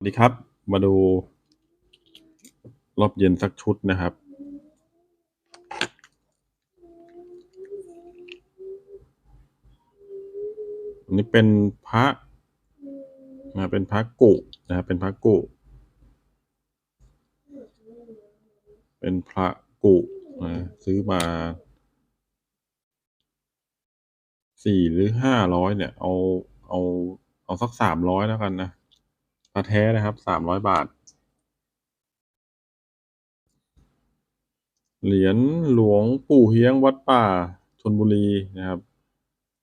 สวัสดีครับ มาดูรอบเย็นสักชุดนะครับ อันนี้เป็นพระนะเป็นพระกุนะครับเป็นพระกุ เป็นพระกุนะซื้อมาสี่หรือห้าร้อยเนี่ย เอาเอาเอาสักสามร้อยแล้วกันนะ แท้นะครับสามร้อยบาท เหรียญหลวงปู่เฮียงวัดป่าชนบุรีนะครับ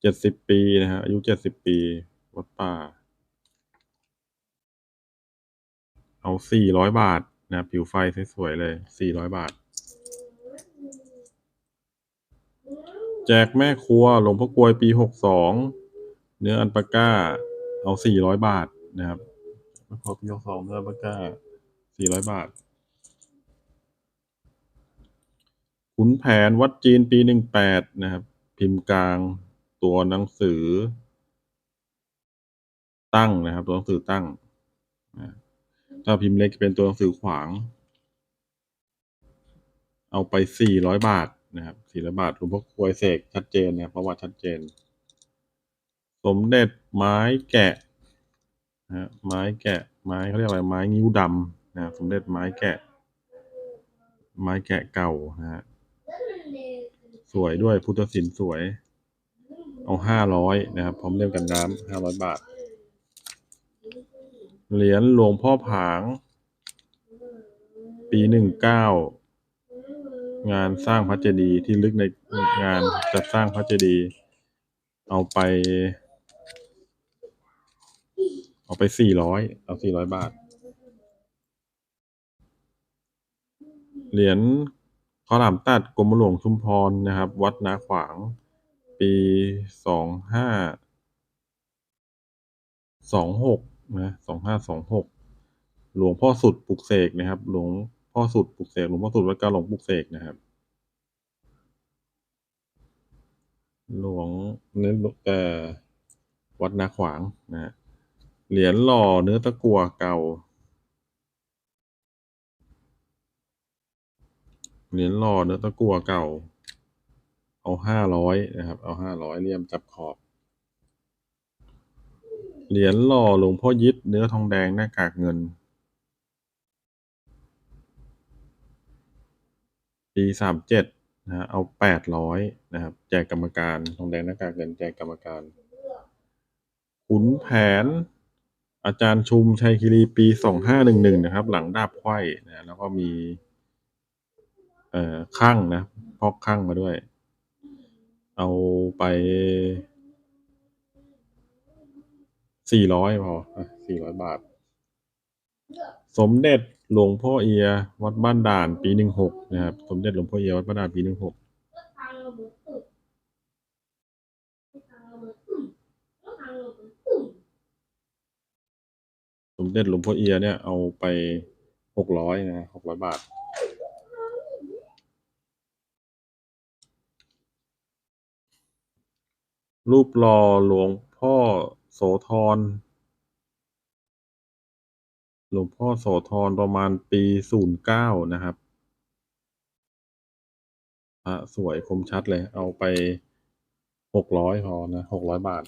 เจ็ดสิบปีนะฮะอายุเจ็ดสิบปี วัดป่า เอาสี่ร้อยบาทนะผิวไฟสวยๆเลยสี่ร้อยบาท แจกแม่ครัวหลวงพ่อกลวยปีหกสองเนื้ออันปาก้า เอาสี่ร้อยบาทนะครับ แม่ครัวปีหกสองเนื้ออันปาก้าสี่ร้อยบาท ขุนแผนวัดจีนปีหนึ่งแปดนะครับ พิมพ์กลางตัวหนังสือ ตั้งนะครับ ตัวหนังสือตั้งนะถ้าพิมพ์เล็กเป็นตัวหนังสือขวาง เอาไปสี่ร้อยบาทนะครับสี่ร้อยบาทหลวงพ่อกลวยเสกชัดเจนนะครับประวัติชัดเจน สมเด็จไม้แกะนะไม้แกะ ไม้เขาเรียกอะไรไม้งิ้วดำนะสมเด็จไม้แกะ ไม้แกะเก่านะฮะสวยด้วยพุทธศิลป์สวย เอาห้าร้อยนะครับพร้อมเล่มกันน้ำห้าร้อยบาท เหรียญหลวงพ่อผาง ปีหนึ่งเก้างานสร้างพระเจดีย์ที่ลึกในงานจัดสร้างพระเจดีย์เอาไป เอาไปสี่ร้อยเอาสี่ร้อยบาท เหรียญข้าวหลามตัดกรมหลวงชุมพรนะครับ วัดนาขวาง ปีสองห้าสองหกนะสองห้าสองหกหลวงพ่อสุดปลุกเสกนะครับ หลวงพ่อสุดปลุกเสกหลวงพ่อสุดวัดกาหลงปลุกเสกนะครับ หลวงเน้นเอ่อวัดนาขวางนะฮะ เหรียญหล่อเนื้อตะกั่วเก่า เหรียญหล่อเนื้อตะกั่วเก่า เอาห้าร้อยนะครับ เอาห้าร้อยเลี่ยมจับขอบ เหรียญหล่อหลวงพ่อยิดเนื้อทองแดงหน้ากากเงิน ปีสามเจ็ดนะฮะเอาแปดร้อยนะครับ แจกกรรมการ ทองแดงหน้ากากเงินแจกกรรมการขุนแผน อาจารย์ชุมชัยคีรีปีสองห้าหนึ่งหนึ่งนะครับ หลังดาบไขว้นะแล้วก็มี เอ่อข้างนะพอกข้างมาด้วย เอาไปสี่ร้อยพอสี่ร้อยบาท สมเด็จหลวงพ่อเอีย วัดบ้านด่านปีหนึ่งหกนะครับ สมเด็จหลวงพ่อเอีย วัดบ้านด่านปีหนึ่งหก สมเด็จหลวงพ่อเอียเนี่ยเอาไปหกร้อยนะหกร้อยบาท รูปหล่อหลวงพ่อโสธรหลวงพ่อโสธรประมาณปีศูนย์เก้านะครับพระสวยคมชัดเลย เอาไปหกร้อยพอนะหกร้อยบาท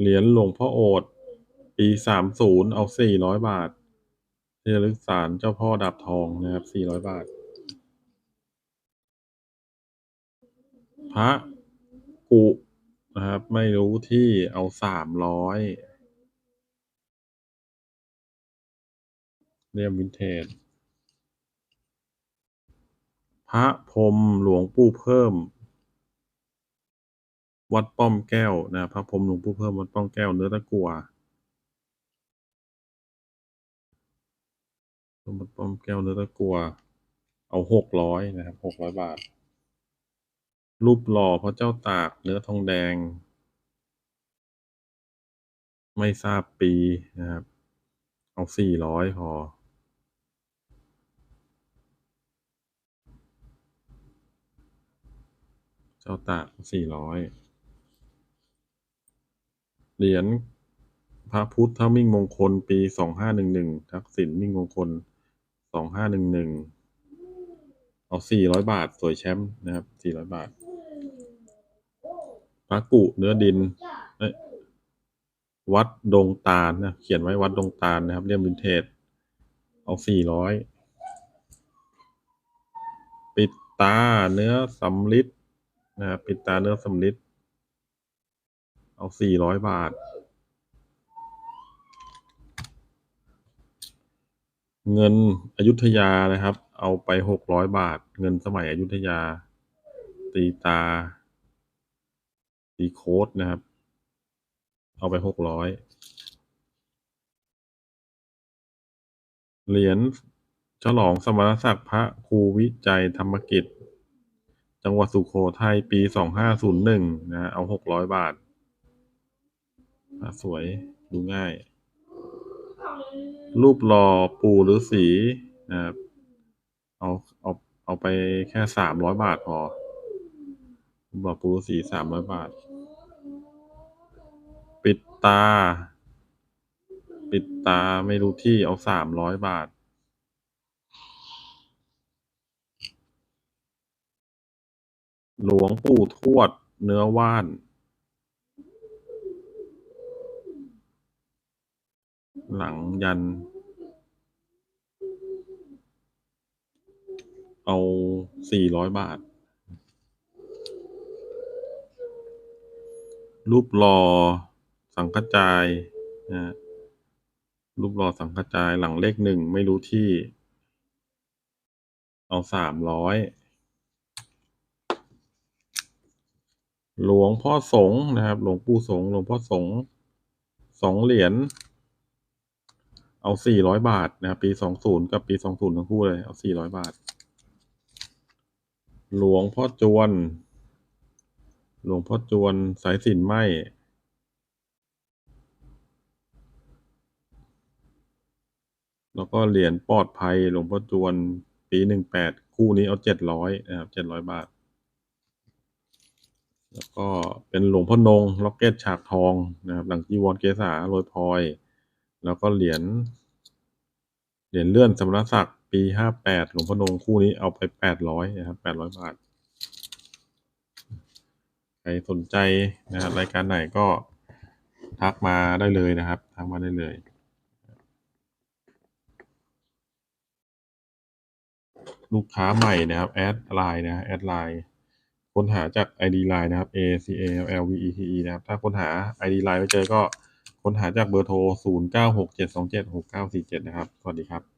เหรียญหลวงพ่อโอษฐ์ ปีสามศูนย์เอาสี่ร้อยบาทที่ระลึกศาลเจ้าพ่อดาบทองนะครับสี่ร้อยบาท พระกุนะครับ ไม่รู้ที่เอาสามร้อยเรียมวินเทจพระพรมหลวงปู่เพิ่ม วัดป้อมแก้วนะพระพรมหลวงปู่เพิ่มวัดป้อมแก้วเนื้อตะกัว วัดป้อมแก้วเนื้อตะกัว เอาหกร้อยนะครับหกร้อยบาท รูปหล่อพระเจ้าตากเนื้อทองแดง ไม่ทราบปีนะครับ เอาสี่ร้อยพอเจ้าตากสี่ร้อยเหรียญพระพุทธมิ่งมงคลปีสองห้าหนึ่งหนึ่งทักษิณมิ่งมงคล องห้าหนึ่งหนึ่งเอาสี่ร้อยบาท สวยแชมป์นะครับสี่ร้อยบาทพระกุเนื้อดิน วัดดงตาลนะ เขียนไว้วัดดงตาลนะครับเลี่ยมวินเทจ เอาสี่ร้อย ปิดตาเนื้อสำลิดนะครับปิดตาเนื้อสำลิด เอาสี่ร้อยบาท เงินอยุธยานะครับ เอาไปหกร้อยบาท เงินสมัยอยุธยา ตีตา ตีโค้ดนะครับ เอาไปหกร้อยเหรียญฉลองสมณศักดิ์พระครูวิจัยธรรมกิจ จังหวัดสุโขทัยปีสองห้าศูนย์หนึ่งนะ เอาหกร้อยบาท สวยดูง่าย รูปหล่อปู่ฤาษีนะครับเอาเอาเอาไปแค่สามร้อยบาทพอรูปหล่อปู่ฤาษีสามร้อยบาท ปิดตา ปิดตาไม่รู้ที่เอาสามร้อยบาทหลวงปู่ทวดเนื้อว่าน หลังยัน เอาสี่ร้อยบาท รูปหล่อสังฆจายนะรูปหล่อสังฆจายหลังเลขหนึ่งไม่รู้ที่ เอาสามร้อยหลวงพ่อสงฆ์นะครับ หลวงปู่สงฆ์หลวงพ่อสงฆ์สองเหรียญ เอาสี่ร้อยบาทนะครับปีสองศูนย์กับปีสองศูนย์ทั้งคู่เลย เอาสี่ร้อยบาท หลวงพ่อจวน หลวงพ่อจวนสายสินไหมแล้วก็เหรียญปลอดภัยหลวงพ่อจวนปีหนึ่งแปดคู่นี้เอาเจ็ดร้อยนะครับเจ็ดร้อยบาท แล้วก็เป็นหลวงพ่อนงล็อกเก็ตฉากทองนะครับ หลังจีวรเกษาโรยพลอย แล้วก็เหรียญเหรียญเลื่อนสมณศักดิ์ปีห้าแปดหลวงพ่อนงคู่นี้เอาไปแปดร้อยนะครับแปดร้อยบาท ใครสนใจนะครับรายการไหนก็ทักมาได้เลยนะครับ ทักมาได้เลยลูกค้าใหม่นะครับแอดไลน์นะแอดไลน์ค้นหาจาก ID ไลน์นะครับ A C A L V E T E นะครับ ถ้าค้นหา ID ไลน์ไม่เจอก็ ค้นหาจากเบอร์โทร 0 9 6 7 2 7 6 9 4 7 นะครับ สวัสดีครับ